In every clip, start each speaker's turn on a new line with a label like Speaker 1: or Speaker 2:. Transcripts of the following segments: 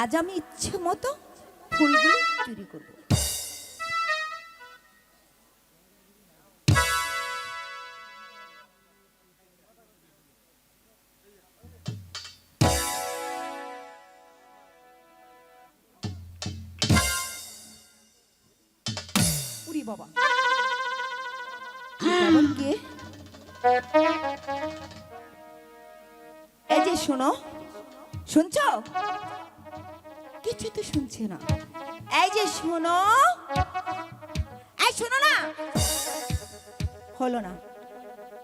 Speaker 1: আজ আমি ইচ্ছে মতো ফুলগুলো চুরি করব। বাবা। এই যে শোনো শুনছো? কিছু তো শুনছে না। এই যে শোনো। এই শোনো না। হলো না।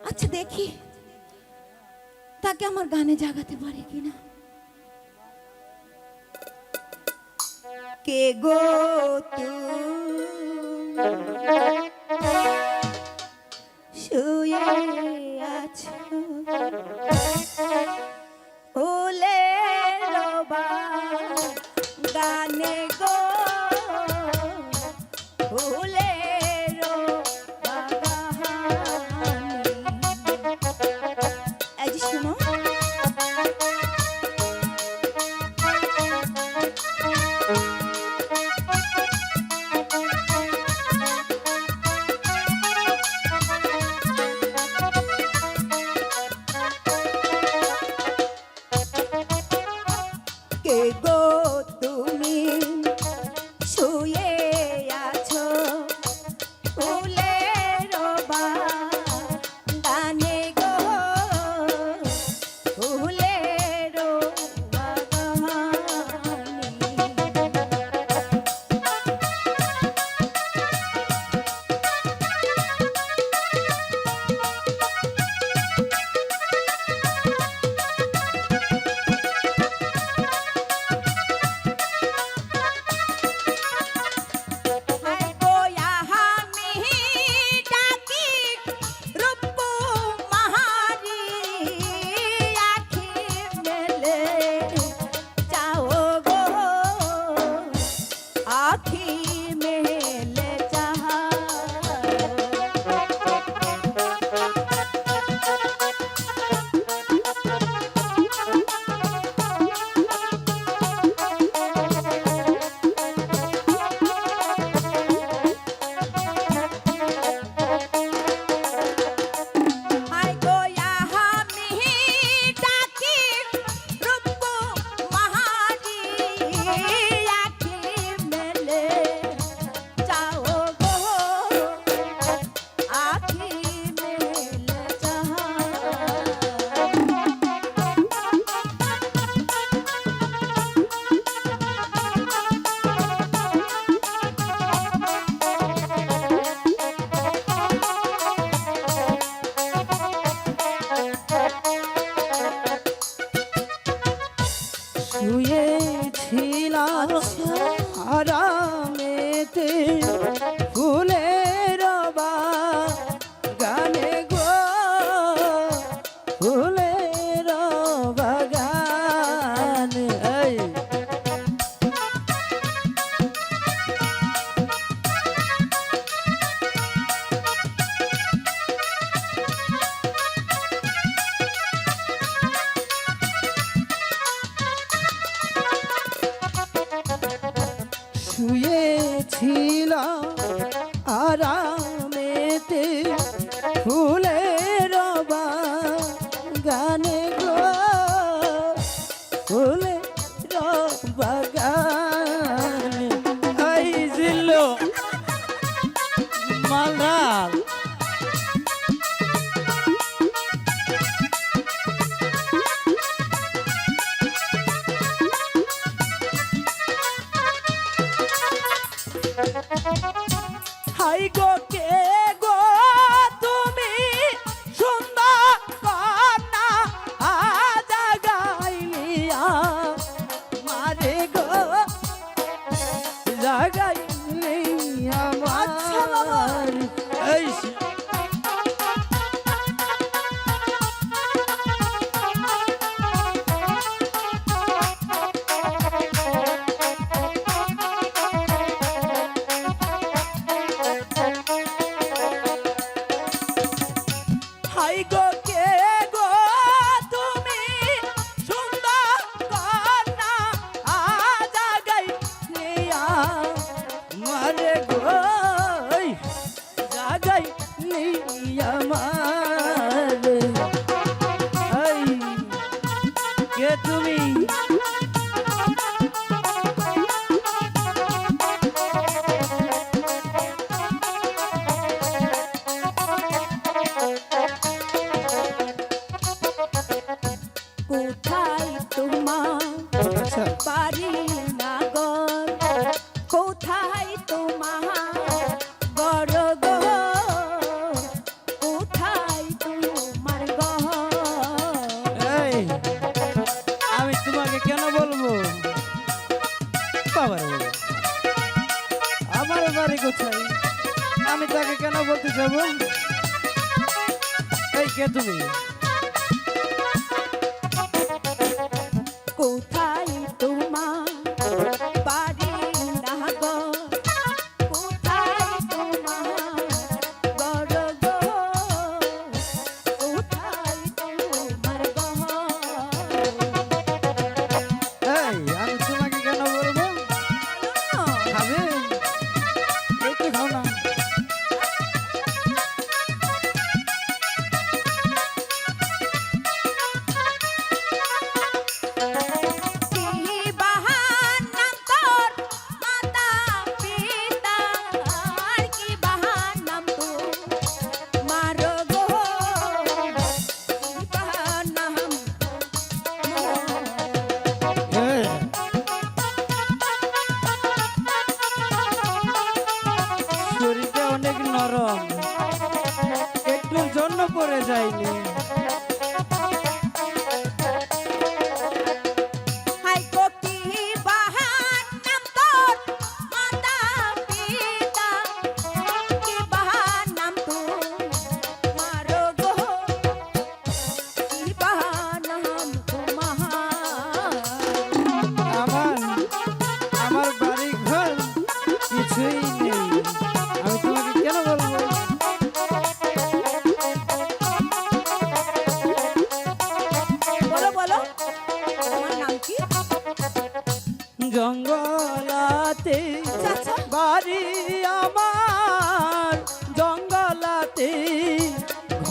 Speaker 1: আচ্ছা দেখি। তাকে আমার গানে জাগাতে পারে কিনা কে গো তুমি? শুয়ে পাখি
Speaker 2: শুয়েছিলাম আরামেতে। ফুলের আরামেতে ফুলের
Speaker 1: বাবার
Speaker 2: আমার
Speaker 1: বাড়ি কোথায়?
Speaker 2: আমি তাকে কেন বলতে যাব? এই
Speaker 1: কে
Speaker 2: তুমি?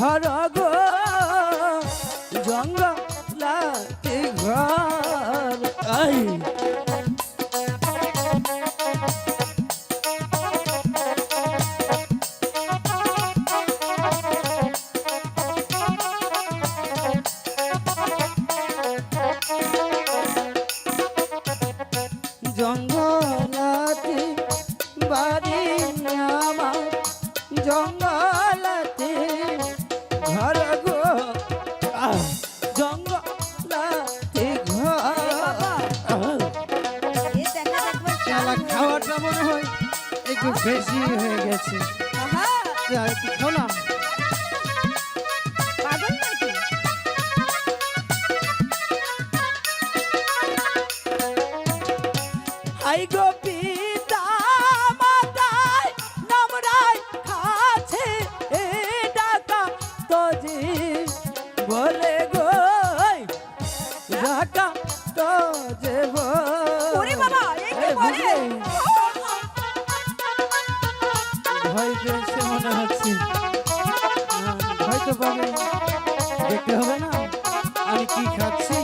Speaker 2: ধর একটু বেশি হয়ে গেছে।
Speaker 1: শোনা গোপি
Speaker 2: ভয় পেয়েছে মনে হচ্ছে। হ্যাঁ, হয়তো পাবে দেখতে হবে না আমি কি খাচ্ছি?